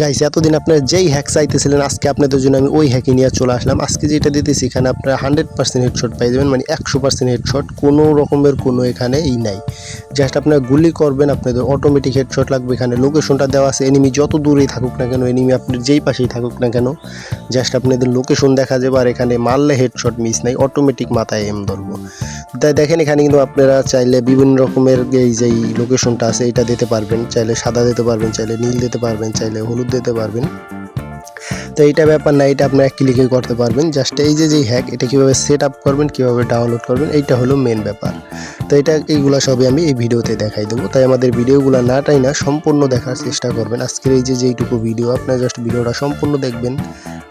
Guys এতদিন আপনারা যেই হ্যাক চাইতেছিলেন, আজকে আপনাদের জন্য আমি ওই হ্যাকই নিয়ে চলে আসলাম। আজকে যেটা দিতেছি, এখানে আপনারা হান্ড্রেড পার্সেন্ট হেডশট পাই যাবেন মানে একশো পার্সেন্ট হেডশট কোনো রকমের কোনো এখানে ই নাই। জাস্ট আপনারা গুলি করবেন, আপনাদের অটোমেটিক হেডশট লাগবে এখানে। লোকেশনটা দেওয়া আছে এনিমি যত দূরেই থাকুক না কেন এনিমি আপনার যেই পাশেই থাকুক না কেন জাস্ট আপনাদের লোকেশন দেখা যাবে, আর এখানে মারলে হেডশট মিস নাই অটোমেটিক মাথায় এম ধরবো। তাই দেখেন, এখানে কিন্তু আপনারা চাইলে বিভিন্ন রকমের এই যে লোকেশনটা আছে, এটা দিতে পারবেন। চাইলে সাদা দিতে পারবেন, চাইলে নীল দিতে পারবেন, চাইলে হলুদ দিতে পারবেন। তো এইটা ব্যাপার না, এটা আপনারা ক্লিকে করতে পারবেন। জাস্ট এই যে যে হ্যাক এটা কীভাবে সেট আপ করবেন, কীভাবে ডাউনলোড করবেন, এইটা হলো মেন ব্যাপার। তো এটা, এইগুলো সবই আমি এই ভিডিওতে দেখাই দেবো। তাই আমাদের ভিডিওগুলো না টাই না সম্পূর্ণ দেখার চেষ্টা করবেন। আজকের এই যে, যেইটুকু ভিডিও আপনারা জাস্ট ভিডিওটা সম্পূর্ণ দেখবেন।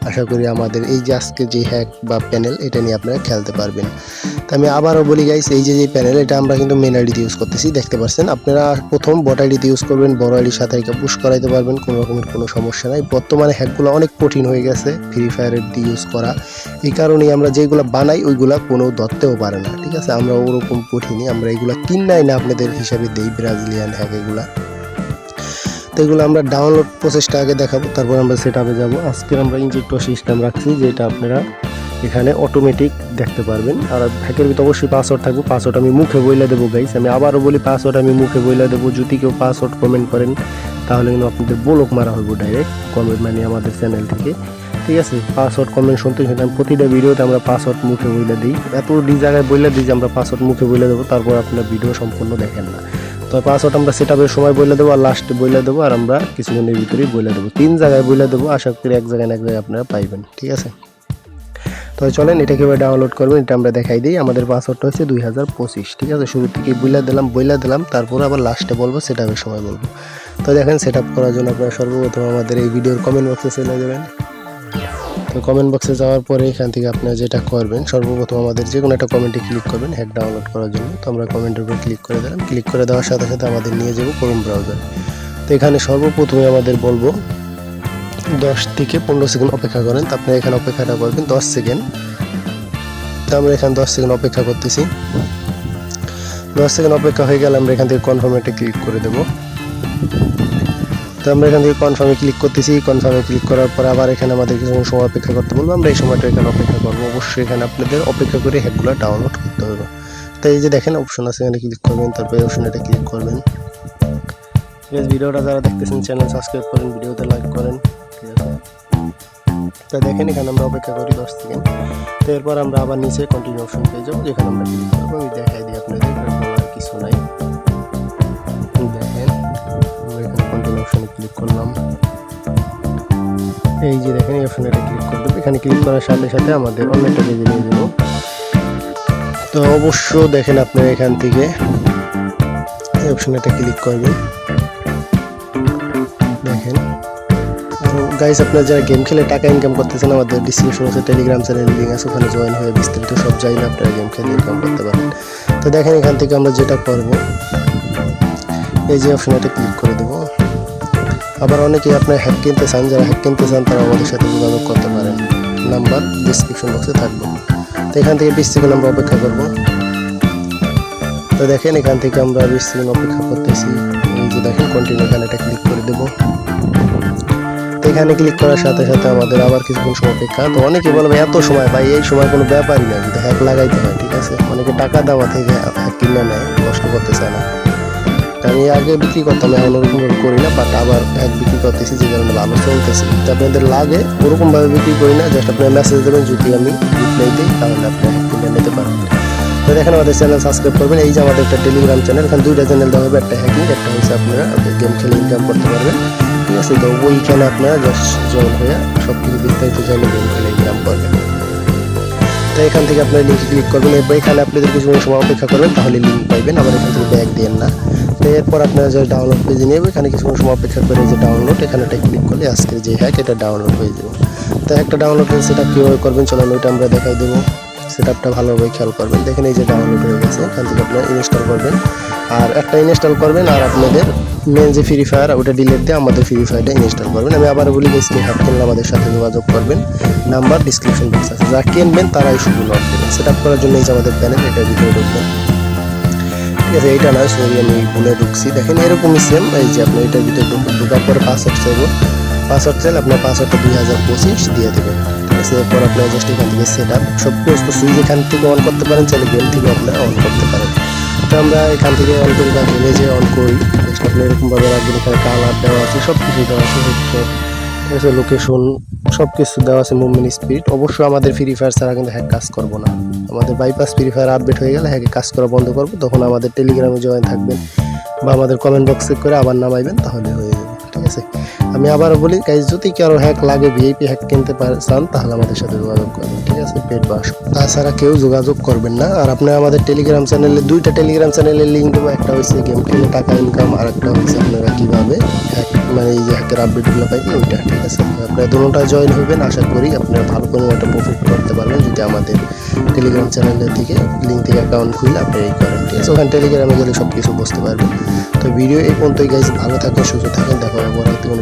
আশা করি আমাদের এই যে আজকে যে হ্যাক বা প্যানেল এটা নিয়ে আপনারা খেলতে পারবেন। আমি আবারও বলি গাইস এই যে যে প্যানেল এটা আমরা কিন্তু মেন আইডিতে ইউজ করতেছি, দেখতে পাচ্ছেন আপনারা প্রথম বট আইডিতে ইউজ করবেন, বড় আইডির সাথে পুশ করাইতে পারবেন, কোনো রকমের কোনো সমস্যা নাই। বর্তমানে হ্যাকগুলো অনেক কঠিন হয়ে গেছে ফ্রি ফায়ারের দিয়ে ইউজ করা। এই কারণেই আমরা যেগুলো বানাই, ওইগুলা কোনো ধরতেও পারে না, ঠিক আছে? আমরা ওরকম কঠিনই, আমরা এগুলো কিনাই না আপনাদের হিসাবে দেই ব্রাজিলিয়ান হ্যাক এগুলা। তো এগুলো আমরা ডাউনলোড প্রসেসটা আগে দেখাবো, তারপর আমরা সেট আপে যাব। আজকে আমরা ইনজেক্টর সিস্টেম রাখছি, যেটা আপনারা এখানে অটোমেটিক দেখতে পারবেন। আর হ্যাকের ভিতরে অবশ্যই পাসওয়ার্ড থাকবে। পাসওয়ার্ড আমি মুখে বইলে দেবো গাইস আমি আবারও বলি পাসওয়ার্ড আমি মুখে বইলে দেবো। যদি কেউ পাসওয়ার্ড কমেন্ট করেন, তাহলে কিন্তু আপনাদের ব্লক মারা হইব ডাইরেক্ট কমেন্ট মানে আমাদের চ্যানেল থেকে। ঠিক আছে? পাসওয়ার্ড কমেন্ট শুনতে আমি প্রতিটা ভিডিওতে আমরা পাসওয়ার্ড মুখে বইলে দিই। এত জায়গায় বইলে দিই যে আমরা পাসওয়ার্ড মুখে বইলে দেবো, তারপর আপনার ভিডিও সম্পূর্ণ দেখেন না। তো পাসওয়ার্ড আমরা সেট আপের সময় বইলে দেবো, আর লাস্টে বইলে দেবো, আর আমরা কিছুক্ষণের ভিতরেই বইলে দেবো। তিন জায়গায় বইলে দেবো, আশা করি এক জায়গায় এক জায়গায় আপনারা পাইবেন। ঠিক আছে? তো চলেন এটা কীভাবে ডাউনলোড করবেন এটা আমরা দেখাই দিই। আমাদের পাসওয়ার্ডটা হচ্ছে দুই হাজার পঁচিশ, ঠিক আছে? শুরু থেকে বইলা দিলাম? বইলা দিলাম, তারপর আবার লাস্টে বলব, সেট আপের সময় বলব। তো দেখেন সেট আপ করার জন্য আপনারা সর্বপ্রথম আমাদের এই ভিডিওর কমেন্ট বক্সে চলে যাবেন। তো কমেন্ট বক্সে যাওয়ার পরে এখান থেকে আপনারা যেটা করবেন, সর্বপ্রথম আমাদের যে কোনো একটা কমেন্টে ক্লিক করবেন হ্যাক ডাউনলোড করার জন্য। তো আমরা কমেন্টের উপর ক্লিক করে দিলাম। ক্লিক করে দেওয়ার সাথে সাথে আমাদের নিয়ে যাব ক্রোম ব্রাউজার তো এখানে সর্বপ্রথমে আমাদের বলব দশ থেকে পনেরো সেকেন্ড অপেক্ষা করেন। তো আপনারা এখানে অপেক্ষাটা করবেন দশ সেকেন্ড। তো আমরা এখানে দশ সেকেন্ড অপেক্ষা করতেছি। দশ সেকেন্ড অপেক্ষা হয়ে গেলে আমরা এখান থেকে কনফার্মেটে ক্লিক করে দেবো। তো আমরা এখান থেকে কনফার্মে ক্লিক করতেছি। কনফার্মে ক্লিক করার পর আবার এখানে আমাদের কিছু সময় অপেক্ষা করতে বলব। আমরা এই সময়টা এখানে অপেক্ষা করব। অবশ্যই এখানে আপনাদের অপেক্ষা করে হ্যাকগুলো ডাউনলোড করতে হবে। তাই এই যে দেখেন অপশন আছে, এখানে ক্লিক করবেন, তারপরে অপশনটা ক্লিক করবেন। ভিডিওটা যারা দেখতেছেন চ্যানেল সাবস্ক্রাইব করেন, ভিডিওতে লাইক করেন। তো দেখেন, এখানে আমরা অপেক্ষা করি দশ সেকেন্ড তো এরপর আমরা আবার নিচে কন্টিনিউ অপশন পেয়ে যাব, যেখানে আমরা ক্লিক করব। আমি দেখাই দিই আপনাদের আর কিছু নাই। দেখেন এখানে কন্টিনিউ অপশনে ক্লিক করলাম। এই যে দেখেন, এই অপশনে ক্লিক করবেন এখানে ক্লিক করার সাথে সাথে আমাদের অন্য একটা পেজে নিয়ে যাব। তো অবশ্য দেখেন আপনারা এখান থেকে এই অপশনেটা ক্লিক করবেন। দেখেন গাইস আপনারা যারা গেম খেলে টাকা ইনকাম করতেছেন, আমাদের ডিসক্রিপশন আছে টেলিগ্রাম চ্যানেল লিঙ্ক আছে, ওখানে জয়েন হয়ে বিস্তারিত সব জানি আপনারা গেম খেলে ইনকাম করতে পারেন তো দেখেন এখান থেকে আমরা যেটা করব, এই যে অপশনটা ক্লিক করে দেবো। আবার অনেকেই আপনার হ্যাক কিনতে চান, যারা হ্যাক কিনতে চান, তারা আমাদের সাথে যোগাযোগ করতে পারেন। নাম্বার ডিসক্রিপশন বক্সে থাকবে। তো এখান থেকে বিশ সেকেন্ড আমরা অপেক্ষা করব। তো দেখেন এখান থেকে আমরা বিশ অপেক্ষা করতেছি। এই যে দেখেন কন্টিনিউ এখানে এটা ক্লিক করে দেবো। এখানে ক্লিক করার সাথে সাথে আমাদের আবার কিছুক্ষণ সময় অপেক্ষা। তো অনেকে বলবে এত সময়? ভাই, এই সময় কোনো ব্যাপারই না যদি হ্যাক লাগাইতে হয়, ঠিক আছে? অনেকে টাকা দেওয়া থেকে হ্যাক কিনে নেয় কষ্ট করতে চায় না। আমি আগে বিক্রি করতাম, এখন ওরকমভাবে করি না বাট আবার হ্যাক বিক্রি করতেছি, যে কারণে ভালো চলতেছে। তো আপনাদের লাগে, ওরকমভাবে বিক্রি করি না জাস্ট আপনার মেসেজ দেবেন, যদি আমি রিপ্লাই দিই, তাহলে আপনি হ্যাক কিনে নিতে পারবেন। তো দেখেন, আমাদের চ্যানেল সাবস্ক্রাইব করবেন। এই যে আমাদের একটা টেলিগ্রাম চ্যানেল এখানে দুইটা চ্যানেল দেওয়া হবে, একটা হ্যাকিং একটা হচ্ছে আপনারা গেম খেলে ইনকাম করতে পারবেন। ঠিক আছে? তো ওইখানে আপনারা জাস্ট জয়েন হয়ে সব কিছু বিস্তারিত খেলে ইনকাম করবেন তো এখান থেকে আপনার লিঙ্কে ক্লিক করবেন, এরপর এখানে আপনাদের কিছু সময় অপেক্ষা করবেন, তাহলে লিঙ্ক পাইবেন, আবার এখান থেকে ব্যাগ দিয়েন না। তো এরপর আপনারা যে ডাউনলোড পেজে নেবে এখানে কিছু সময় অপেক্ষা করে যে ডাউনলোড এখানে এটা ক্লিক করলে আজকে যে হ্যাক এটা ডাউনলোড হয়ে যাবে। তো একটা ডাউনলোড হয়েছে সেটা কীভাবে করবেন, চলেন ওইটা আমরা দেখাই দেবো। সেটা সেটআপটা ভালোভাবে খেয়াল করবেন, দেখেন এই যে ডাউনলোড হয়ে গেছে, এখান থেকে আপনারা ইনস্টল করবেন। আর একটা ইনস্টল করবেন আর আপনাদের মেন যে ফ্রি ফায়ার ওটা ডিলিট দিয়ে আমাদের ফ্রি ফায়ারটা ইনস্টল করবেন। আমি আবার বলি গেছি হ্যাক করলে আমাদের সাথে যোগাযোগ করবেন। নাম্বার ডিসক্রিপশন বক্স আছে। যারা কিনবেন তারাই শুধু দেবেন। সেট আপ করার জন্য এই যে আমাদের প্যানেল এটা ভিডিও ঢুকবেন ঠিক আছে, এইটা না সরি আমি ভুলে ঢুকছি। দেখেন, এরকমই সেম এই যে আপনি এটার ভিতরে ঢুক- ঢোকার পরে পাসওয়ার্ড চাইব। পাসওয়ার্ড চাইলে আপনার পাসওয়ার্ডটা দুই হাজার পঁচিশ দিয়ে দেবেন। ঠিক আছে, এরপর আপনার জাস্ট এখান থেকে সেট আপ সব সমস্ত সুইচ এখান থেকে অন করতে পারেন, চাইলে গেম থেকে আপনারা অন করতে পারেন। আমরা এখান থেকে অন করি বা যে অন করি। আপনি এরকমভাবে রাখবেন, এখানে কালার দেওয়া আছে সব কিছু দেওয়া আছে আছে লোকেশন সব কিছু দেওয়া আছে মুভমেন্ট স্পিড অবশ্যই আমাদের ফ্রি ফায়ার ছাড়া কিন্তু হ্যাক কাজ করব না। আমাদের বাইপাস ফ্রি ফায়ার আপডেট হয়ে গেলে হ্যাকে কাজ করা বন্ধ করব, তখন আমাদের টেলিগ্রামে জয়েন থাকবেন বা আমাদের কমেন্ট বক্সে করে আবার নামাইবেন, তাহলে হয়ে যাবে, ঠিক আছে? আমি আবারও বলি গাইজ যদি কারও হ্যাক লাগে ভিআইপি হ্যাক কিনতে পারে- চান, তাহলে আমাদের সাথে যোগাযোগ করবেন ঠিক আছে? পেট বাস। তাছাড়া কেউ যোগাযোগ করবেন না। আর আপনি আমাদের টেলিগ্রাম চ্যানেলে দুইটা টেলিগ্রাম চ্যানেলের লিঙ্ক দেবো। একটা হচ্ছে গেম খেলে টাকা ইনকাম আর একটা হচ্ছে আপনারা কীভাবে হ্যাক মানে এই যে হ্যাকের আপডেটগুলো পাইবেন, ওইটা, ঠিক আছে? আপনারা দুটোটায় জয়েন হবেন, আশা করি আপনারা ভালো কোনো একটা প্রফিট করতে পারবেন যদি আমাদের টেলিগ্রাম চ্যানেলের থেকে লিঙ্ক থেকে অ্যাকাউন্ট খুলে আপনি এই করেন, ঠিক আছে? ওখানে টেলিগ্রামে গেলে সব কিছু বুঝতে পারবেন। তো ভিডিও এই পর্যন্তই গাইজ ভালো থাকেন, সুস্থ থাকেন, দেখা হবে পরবর্তী কোনো